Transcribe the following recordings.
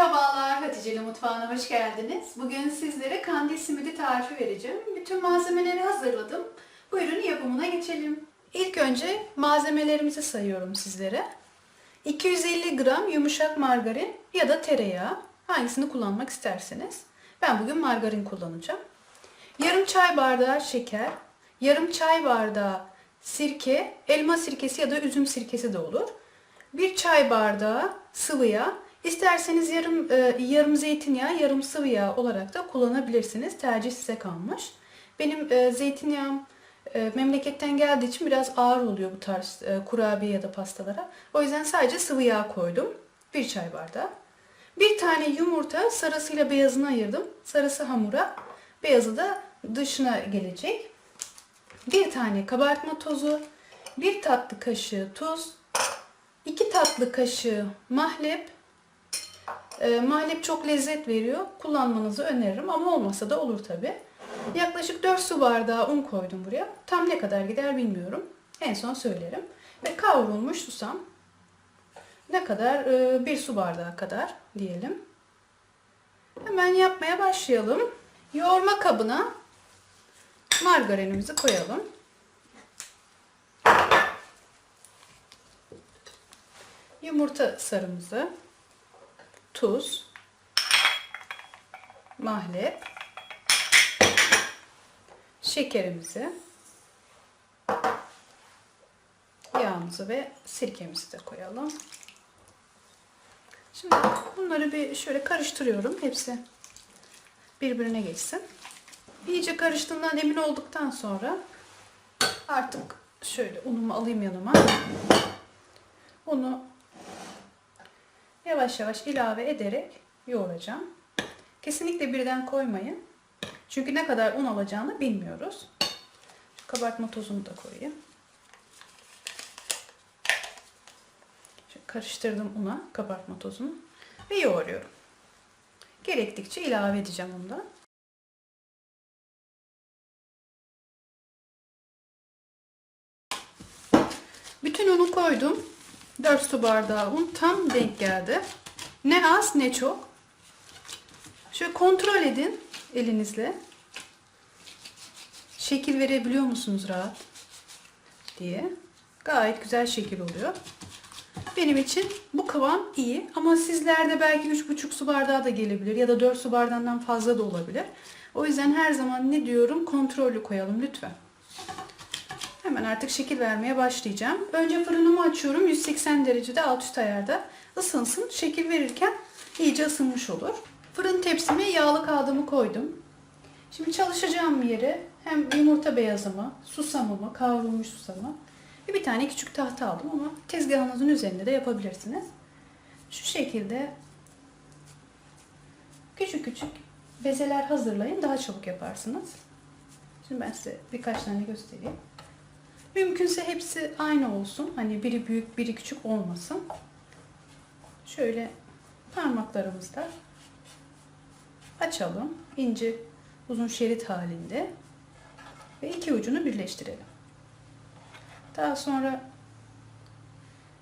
Merhabalar, Hatice'li mutfağına hoş geldiniz. Bugün sizlere kandil simidi tarifi vereceğim. Bütün malzemeleri hazırladım. Buyurun yapımına geçelim. İlk önce malzemelerimizi sayıyorum sizlere. 250 gram yumuşak margarin ya da tereyağı. Hangisini kullanmak isterseniz. Ben bugün margarin kullanacağım. Yarım çay bardağı şeker, yarım çay bardağı sirke, elma sirkesi ya da üzüm sirkesi de olur. Bir çay bardağı sıvı yağ. İsterseniz yarım e, yarım zeytinyağı, yarım sıvı yağ olarak da kullanabilirsiniz. Tercih size kalmış. Benim e, zeytinyağım e, memleketten geldiği için biraz ağır oluyor bu tarz e, kurabiye ya da pastalara. O yüzden sadece sıvı yağ koydum. Bir çay bardağı. Bir tane yumurta sarısıyla beyazını ayırdım. Sarısı hamura, beyazı da dışına gelecek. Bir tane kabartma tozu, bir tatlı kaşığı tuz, iki tatlı kaşığı mahlep. E, çok lezzet veriyor. Kullanmanızı öneririm ama olmasa da olur tabi. Yaklaşık 4 su bardağı un koydum buraya. Tam ne kadar gider bilmiyorum. En son söylerim. Ve kavrulmuş susam. Ne kadar? E, bir su bardağı kadar diyelim. Hemen yapmaya başlayalım. Yoğurma kabına margarinimizi koyalım. Yumurta sarımızı, tuz, mahlep, şekerimizi, yağımızı ve sirkemizi de koyalım. Şimdi bunları bir şöyle karıştırıyorum. Hepsi birbirine geçsin. İyice karıştığından emin olduktan sonra artık şöyle unumu alayım yanıma. Unu yavaş yavaş ilave ederek yoğuracağım. Kesinlikle birden koymayın. Çünkü ne kadar un alacağını bilmiyoruz. Şu kabartma tozunu da koyayım. Şöyle karıştırdım una kabartma tozunu ve yoğuruyorum. Gerektikçe ilave edeceğim ondan. Bütün unu koydum. 4 su bardağı un tam denk geldi. Ne az ne çok. Şöyle kontrol edin elinizle. Şekil verebiliyor musunuz rahat diye. Gayet güzel şekil oluyor. Benim için bu kıvam iyi ama sizlerde belki 3,5 su bardağı da gelebilir ya da 4 su bardağından fazla da olabilir. O yüzden her zaman ne diyorum kontrollü koyalım lütfen. Hemen artık şekil vermeye başlayacağım. Önce fırınımı açıyorum. 180 derecede alt üst ayarda ısınsın. Şekil verirken iyice ısınmış olur. Fırın tepsime yağlı kağıdımı koydum. Şimdi çalışacağım yere hem yumurta beyazımı, susamımı, kavrulmuş susamı ve bir tane küçük tahta aldım ama tezgahınızın üzerinde de yapabilirsiniz. Şu şekilde küçük küçük bezeler hazırlayın. Daha çabuk yaparsınız. Şimdi ben size birkaç tane göstereyim. Mümkünse hepsi aynı olsun. Hani biri büyük, biri küçük olmasın. Şöyle parmaklarımızda açalım. ince uzun şerit halinde ve iki ucunu birleştirelim. Daha sonra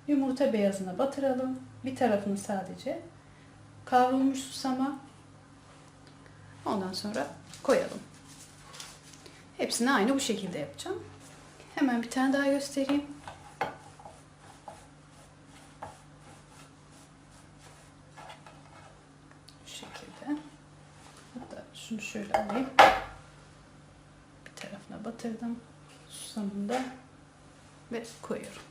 yumurta beyazına batıralım. Bir tarafını sadece kavrulmuş susama ondan sonra koyalım. Hepsini aynı bu şekilde yapacağım. Hemen bir tane daha göstereyim. Şu şekilde. Hatta şunu şöyle alayım. Bir tarafına batırdım. Susamında ve koyuyorum.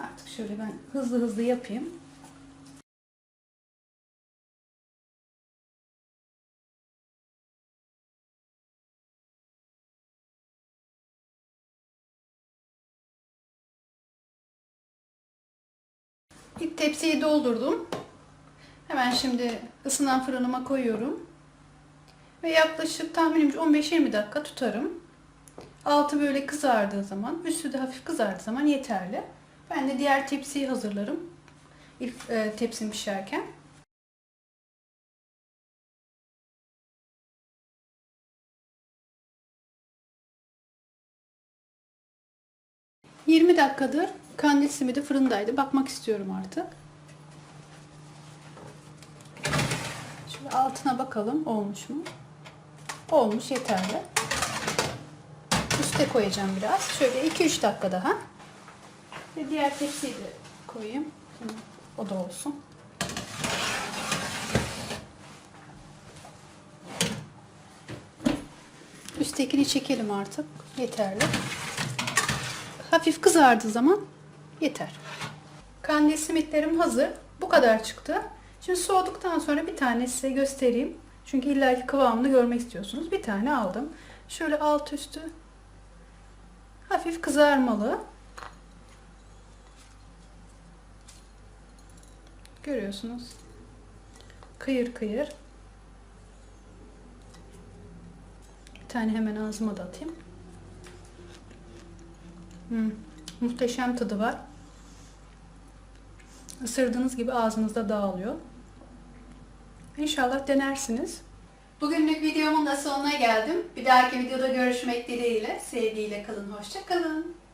Artık şöyle ben hızlı hızlı yapayım. İlk tepsiyi doldurdum. Hemen şimdi ısınan fırınıma koyuyorum. Ve yaklaşık tahminimce 15-20 dakika tutarım. Altı böyle kızardığı zaman, üstü de hafif kızardığı zaman yeterli. Ben de diğer tepsiyi hazırlarım. İlk e, tepsim pişerken. ...20 dakikadır kandil simidi fırındaydı. Bakmak istiyorum artık. Şöyle altına bakalım olmuş mu? Olmuş yeterli. Üste koyacağım biraz. Şöyle 2-3 dakika daha. Ve diğer tepsiyi de koyayım. O da olsun. Üsttekini çekelim artık. Yeterli. Hafif kızardığı zaman yeter. Kandil simitlerim hazır. Bu kadar çıktı. Şimdi soğuduktan sonra bir tane size göstereyim. Çünkü illaki kıvamını görmek istiyorsunuz. Bir tane aldım. Şöyle alt üstü hafif kızarmalı. Görüyorsunuz. Kıyır kıyır. Bir tane hemen ağzıma da atayım. Hmm, muhteşem tadı var. Isırdığınız gibi ağzınızda dağılıyor. İnşallah denersiniz. Bugünlük videomun da sonuna geldim. Bir dahaki videoda görüşmek dileğiyle. Sevgiyle kalın, hoşça kalın.